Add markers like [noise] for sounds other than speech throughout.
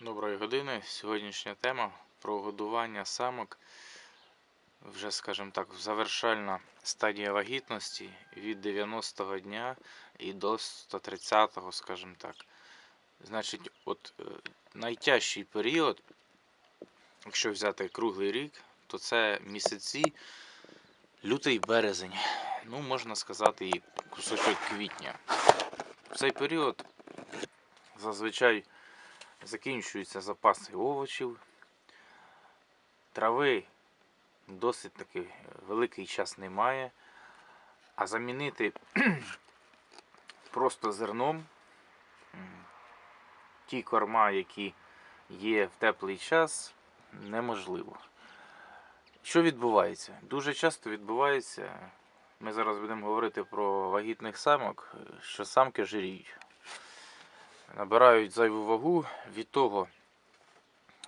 Доброї години. Сьогоднішня тема про годування самок. Вже, скажімо так, завершальна стадія вагітності від 90-го дня і до 130-го, скажімо так. Значить, от е, найтяжчий період, якщо взяти круглий рік, то це місяці лютий березень. Ну, можна сказати, і кусочок квітня. В цей період зазвичай закінчуються запаси овочів. Трави досить таки великий час немає. А замінити [clears throat] просто зерном ті корма, які є в теплий час, неможливо. Що відбувається? Дуже часто відбувається, ми зараз будемо говорити про вагітних самок, що самки жиріють набирають зайву вагу від того,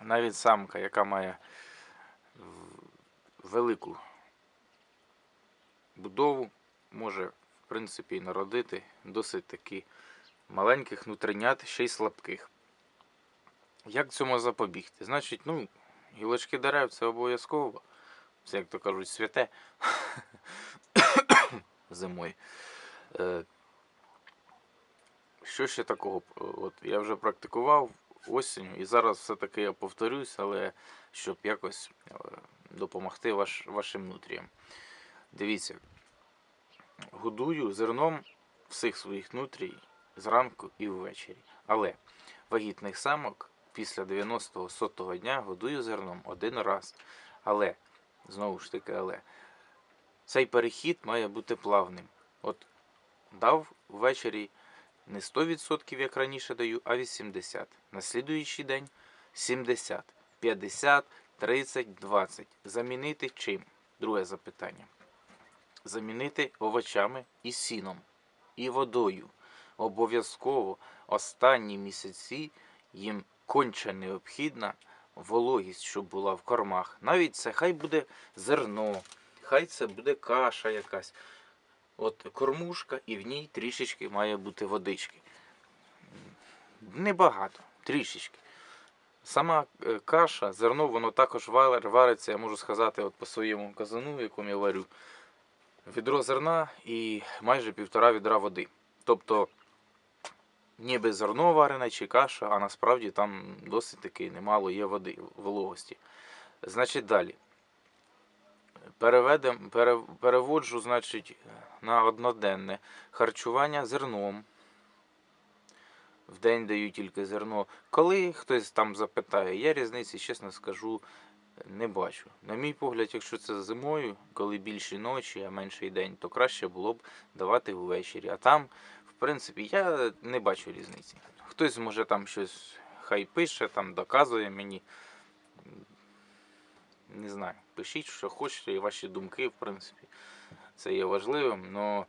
навіть самка, яка має велику будову, може, в принципі, і народити досить таки маленьких нутринят, ще й слабких. Як цьому запобігти? Значить, ну, гілочки дерев це обов'язково. Це, як то кажуть, святе [coughs] зимою. Е, що ще такого? От я вже практикував осінню, і зараз все-таки я повторюсь, але щоб якось е, допомогти ваш, вашим нутріям. Дивіться, годую зерном всіх своїх нутрій зранку і ввечері. Але вагітних самок після 90-го сотого дня годую зерном один раз. Але, знову ж таки, але цей перехід має бути плавним. От дав ввечері не 100%, як раніше даю, а 80%. На слідуючий день 70, 50, 30, 20. Замінити чим? Друге запитання. Замінити овочами і сіном, і водою. Обов'язково останні місяці їм конче необхідна вологість, щоб була в кормах. Навіть це хай буде зерно, хай це буде каша якась. От кормушка і в ній трішечки має бути водички. Небагато, трішечки. Сама е, каша, зерно, воно також вариться, я можу сказати, от по своєму казану, в якому я варю, відро зерна і майже півтора відра води. Тобто, ніби зерно варене чи каша, а насправді там досить таки немало є води, вологості. Значить, далі. Переведем, пере, переводжу, значить, на одноденне харчування зерном. В день даю тільки зерно. Коли хтось там запитає, я різниці, чесно скажу, не бачу. На мій погляд, якщо це зимою, коли більші ночі, а менший день, то краще було б давати ввечері. А там, в принципі, я не бачу різниці. Хтось може там щось хай пише, там доказує мені. Не знаю, пишіть, що хочете, і ваші думки, в принципі, це є важливим, але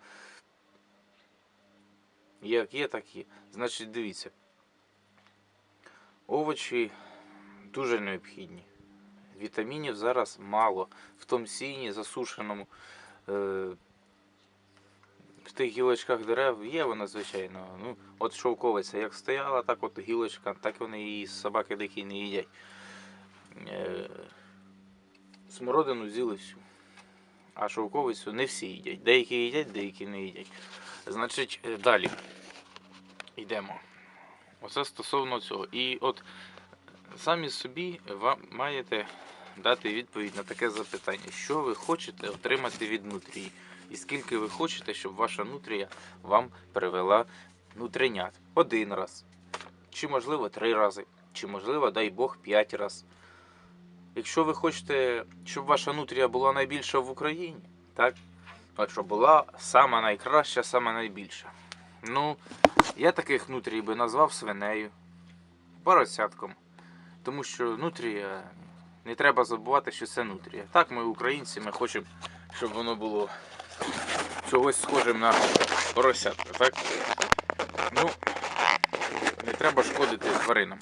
як є, так є. Значить, дивіться. Овочі дуже необхідні. Вітамінів зараз мало. В тому сіні засушеному. Е, в тих гілочках дерев є вона, звичайно. Ну, от шовковиця як стояла, так от гілочка, так вони її собаки дикі не їдять. Смородину з'їли всю. А шовковицю не всі їдять. Деякі їдять, деякі не їдять. Значить, е, далі йдемо. Оце стосовно цього. І от самі собі вам маєте дати відповідь на таке запитання, що ви хочете отримати від нутрії, і скільки ви хочете, щоб ваша нутрія вам привела нутринят. Один раз, чи можливо три рази, чи можливо, дай Бог, п'ять разів. Якщо ви хочете, щоб ваша нутрія була найбільша в Україні, так? От щоб була сама найкраща, сама найбільша. Ну, я таких нутрій би назвав свинею, поросятком. Тому що нутрія, не треба забувати, що це нутрія. Так, ми українці, ми хочемо, щоб воно було чогось схожим на поросятка, так? Ну, не треба шкодити тваринам.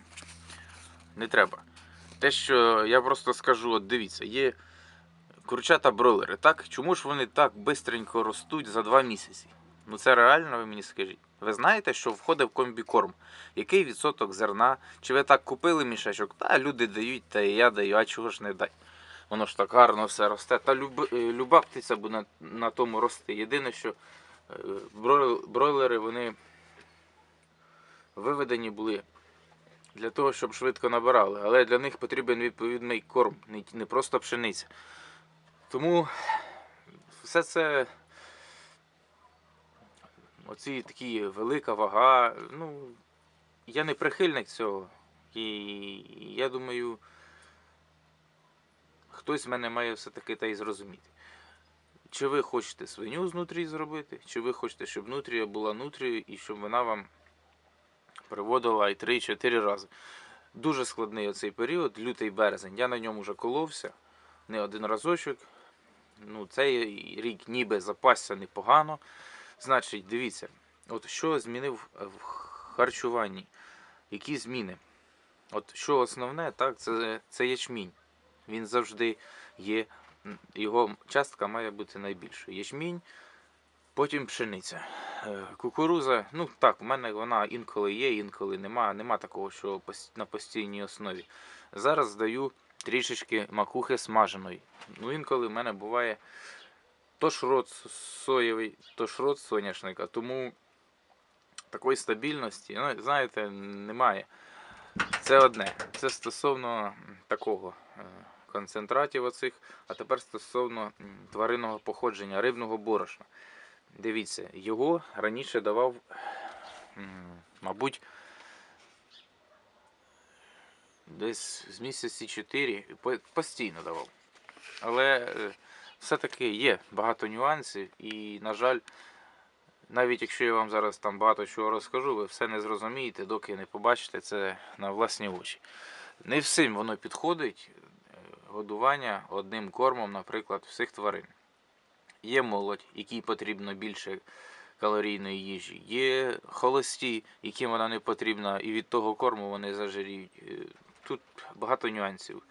Не треба. Те, що я просто скажу, от дивіться, є курчата бройлери, так? Чому ж вони так бистренько ростуть за два місяці? Ну це реально, ви мені скажіть. Ви знаєте, що входить в комбікорм? Який відсоток зерна? Чи ви так купили мішечок? Та люди дають, та і я даю, а чого ж не дай? Воно ж так гарно все росте. Та люб, е, люба птиця буде на, на тому рости. Єдине, що е, бройлери вони виведені були для того, щоб швидко набирали. Але для них потрібен відповідний корм, не, просто пшениця. Тому все це. Оці такі велика вага. Ну, я не прихильник цього. І я думаю, хтось мене має все-таки та й зрозуміти. Чи ви хочете свиню з нутрії зробити, чи ви хочете, щоб нутрія була нутрією і щоб вона вам приводила і 3-4 рази. Дуже складний оцей період, лютий березень. Я на ньому вже коловся не один разочок. Ну, цей рік ніби запасся непогано. Значить, дивіться, от що змінив в харчуванні, які зміни. От що основне, так, це, це ячмінь. Він завжди є, його частка має бути найбільшою. Ячмінь, потім пшениця. Е, Кукуруза, ну так, у мене вона інколи є, інколи нема. Нема такого, що на постійній основі. Зараз даю трішечки макухи смаженої. Ну, інколи в мене буває то шрот соєвий, то шрот соняшника. Тому такої стабільності, ну, знаєте, немає. Це одне. Це стосовно такого е, концентратів оцих, а тепер стосовно тваринного походження, рибного борошна. Дивіться, його раніше давав, мабуть, десь з місяці 4 постійно давав. Але е, все-таки є багато нюансів, і, на жаль, навіть якщо я вам зараз там багато чого розкажу, ви все не зрозумієте, доки не побачите це на власні очі. Не всім воно підходить е, годування одним кормом, наприклад, всіх тварин. Є молодь, якій потрібно більше калорійної їжі, є холості, яким вона не потрібна, і від того корму вони зажиріють. Е, Тут багато нюансів.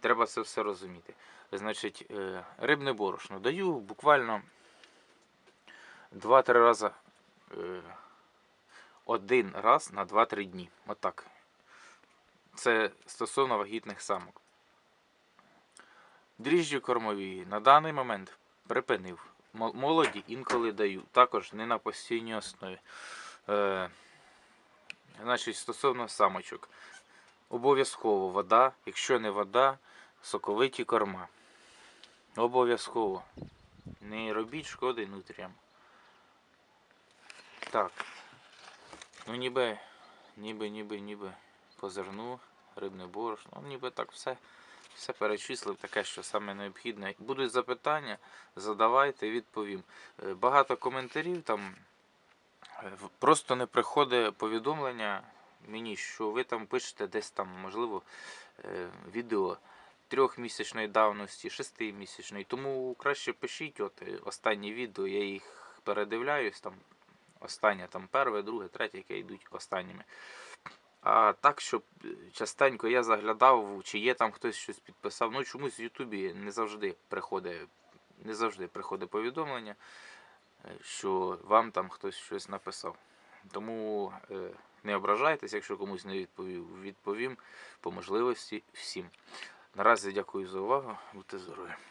Треба це все розуміти. Значить, е, рибне борошно даю буквально 2-3 рази. е, Один раз на 2-3 дні. Отак. Це стосовно вагітних самок. Дріжджі кормові на даний момент припинив. Молоді інколи даю. Також не на постійній основі. Е, значить, стосовно самочок. Обов'язково вода, якщо не вода, соковиті корма. Обов'язково. Не робіть шкоди нутріям. Так. Ну ніби, ніби, ніби, ніби по зерну, рибне. Ну, ніби так все, все перечислив, таке, що саме необхідне. Будуть запитання, задавайте, відповім. Е, Багато коментарів там. е, Просто не приходить повідомлення мені, що ви там пишете десь там, можливо, е, відео трьохмісячної давності, шестимісячної. Тому краще пишіть от останні відео, я їх передивляюсь, там останнє, там перше, друге, третє, яке йдуть останніми. А так, щоб е, частенько я заглядав, чи є там хтось щось підписав. Ну чомусь в Ютубі не завжди приходить, не завжди приходить повідомлення, е, що вам там хтось щось написав. Тому е, не ображайтесь, якщо комусь не відповів, відповім по можливості всім. Наразі дякую за увагу. Будьте здорові.